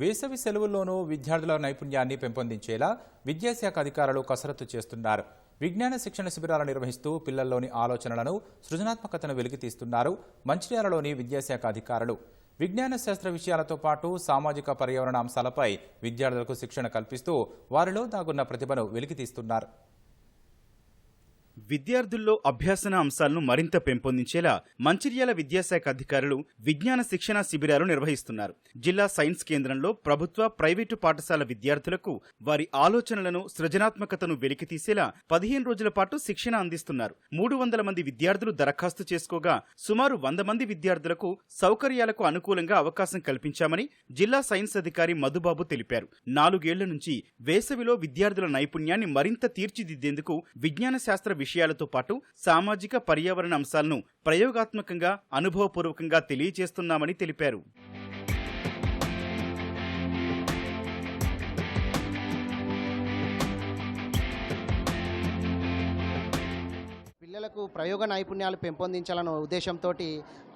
వేసవి సెలవుల్లోనూ విద్యార్థుల నైపుణ్యాన్ని పెంపొందించేలా విద్యాశాఖ అధికారులు కసరత్తు చేస్తున్నారు. విజ్ఞాన శిక్షణ శిబిరాలు నిర్వహిస్తూ పిల్లల్లోని ఆలోచనలను సృజనాత్మకతను వెలికితీస్తున్నారు మంచిర్యాలలోని విద్యాశాఖ అధికారులు. విజ్ఞాన శాస్త్ర విషయాలతో పాటు సామాజిక పర్యావరణ అంశాలపై విద్యార్థులకు శిక్షణ కల్పిస్తూ వారిలో దాగున్న ప్రతిభను వెలికితీస్తున్నారు విద్యార్థుల్లో అభ్యాసన అంశాలను మరింత పెంపొందించేలా మంచిర్యాల విద్యాశాఖ అధికారులు విజ్ఞాన శిక్షణ శిబిరాలు నిర్వహిస్తున్నారు. జిల్లా సైన్స్ కేంద్రంలో ప్రభుత్వ ప్రైవేటు పాఠశాల విద్యార్థులకు వారి ఆలోచనలను సృజనాత్మకతను వెలికితీసేలా పదిహేను రోజుల పాటు శిక్షణ అందిస్తున్నారు. మూడు వందల మంది విద్యార్థులు దరఖాస్తు చేసుకోగా సుమారు వంద మంది విద్యార్థులకు సౌకర్యాలకు అనుకూలంగా అవకాశం కల్పించామని జిల్లా సైన్స్ అధికారి మధుబాబు తెలిపారు. నాలుగేళ్ళ నుంచి వేసవిలో విద్యార్థుల నైపుణ్యాన్ని మరింత తీర్చిదిద్దేందుకు విజ్ఞాన శాస్త్ర విషయాలతో పాటు సామాజిక పర్యావరణ అంశాలను ప్రయోగాత్మకంగా అనుభవపూర్వకంగా తెలియజేస్తున్నామని తెలిపారు. పిల్లలకు ప్రయోగ నైపుణ్యాలు పెంపొందించాలన్న ఉద్దేశంతో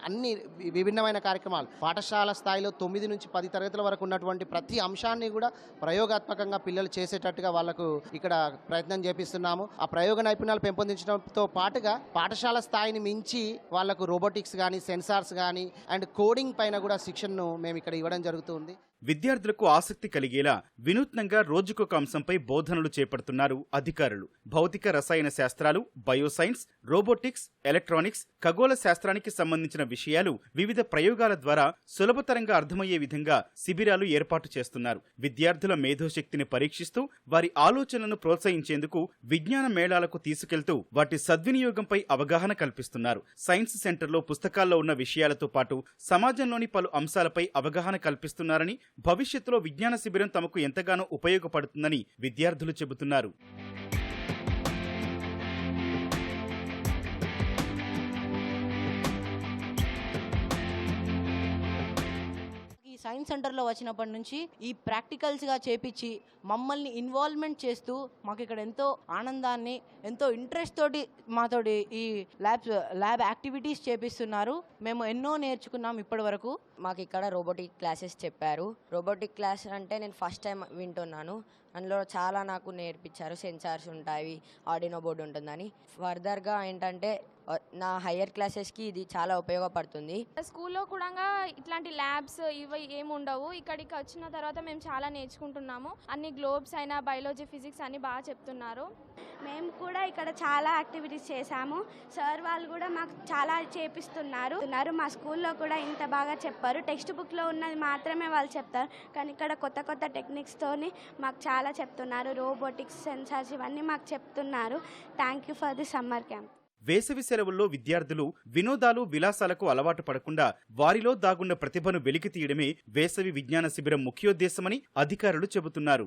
అన్ని విభిన్నమైన కార్యక్రమాలు. పాఠశాల స్థాయిలో తొమ్మిది నుంచి పది తరగతుల వరకు ఉన్నటువంటి ప్రతి అంశాన్ని కూడా ప్రయోగాత్మకంగా పిల్లలు చేసేటట్టుగా వాళ్ళకు ఇక్కడ ప్రయత్నం చేపిస్తున్నాము. ఆ ప్రయోగ నైపుణ్యాలు పెంపొందించడంతో పాటుగా పాఠశాల స్థాయిని మించి వాళ్ళకు రోబోటిక్స్ కానీ సెన్సార్స్ కానీ అండ్ కోడింగ్ పైన కూడా శిక్షణను మేము ఇక్కడ ఇవ్వడం జరుగుతుంది. విద్యార్థులకు ఆసక్తి కలిగేలా వినూత్నంగా రోజుకొక అంశంపై బోధనలు చేపడుతున్నారు అధికారులు. భౌతిక రసాయన శాస్త్రాలు బయోసైన్స్ రోబోటిక్స్ ఎలక్ట్రానిక్స్ ఖగోళ శాస్త్రానికి సంబంధించిన విషయాలు వివిధ ప్రయోగాల ద్వారా సులభతరంగా అర్థమయ్యే విధంగా శిబిరాలు ఏర్పాటు చేస్తున్నారు. విద్యార్థుల మేధోశక్తిని పరీక్షిస్తూ వారి ఆలోచనలను ప్రోత్సహించేందుకు విజ్ఞాన మేళాలకు తీసుకెళ్తూ వాటి సద్వినియోగంపై అవగాహన కల్పిస్తున్నారు. సైన్స్ సెంటర్లో పుస్తకాల్లో ఉన్న విషయాలతో పాటు సమాజంలోని పలు అంశాలపై అవగాహన కల్పిస్తున్నారని భవిష్యత్తులో విజ్ఞాన శిబిరం తమకు ఎంతగానో ఉపయోగపడుతుందని విద్యార్థులు చెబుతున్నారు. సైన్స్ సెంటర్లో వచ్చినప్పటి నుంచి ఈ ప్రాక్టికల్స్గా చేపించి మమ్మల్ని ఇన్వాల్వ్మెంట్ చేస్తూ మాకు ఇక్కడ ఎంతో ఆనందాన్ని ఎంతో ఇంట్రెస్ట్ తోటి మాతోటి ఈ ల్యాబ్స్ ల్యాబ్ యాక్టివిటీస్ చేపిస్తున్నారు. మేము ఎన్నో నేర్చుకున్నాం ఇప్పటి వరకు మాకు ఇక్కడ రోబోటిక్ క్లాసెస్ చెప్పారు. రోబోటిక్ క్లాస్ అంటే నేను ఫస్ట్ టైం వింటున్నాను. అందులో చాలా నాకు నేర్పించారు సెన్సార్స్ ఉంటాయి ఆడినో బోర్డు ఉంటుందని. ఫర్దర్గా ఏంటంటే నా హయ్యర్ క్లాసెస్కి ఇది చాలా ఉపయోగపడుతుంది. స్కూల్లో కూడా ఇట్లాంటి ల్యాబ్స్ ఇవి ఏమి ఉండవు. ఇక్కడికి వచ్చిన తర్వాత మేము చాలా నేర్చుకుంటున్నాము. అన్ని గ్లోబ్స్ అయినా బయాలజీ ఫిజిక్స్ అన్ని బాగా చెప్తున్నారు. మేము కూడా ఇక్కడ చాలా యాక్టివిటీస్ చేశాము. సార్ వాళ్ళు కూడా మాకు చాలా చేపిస్తున్నారు. మా స్కూల్లో కూడా ఇంత బాగా చెప్పారు. టెక్స్ట్ బుక్లో ఉన్నది మాత్రమే వాళ్ళు చెప్తారు. కానీ ఇక్కడ కొత్త కొత్త టెక్నిక్స్తోని మాకు చాలా చెప్తున్నారు. రోబోటిక్స్ సెన్సార్స్ ఇవన్నీ మాకు చెప్తున్నారు. Thank you for the summer camp. వేసవి సెలవుల్లో విద్యార్థులు వినోదాలు విలాసాలకు అలవాటు పడకుండా వారిలో దాగున్న ప్రతిభను వెలికి తీయడమే వేసవి విజ్ఞాన శిబిరం ముఖ్యోద్దేశమని అధికారులు చెబుతున్నారు.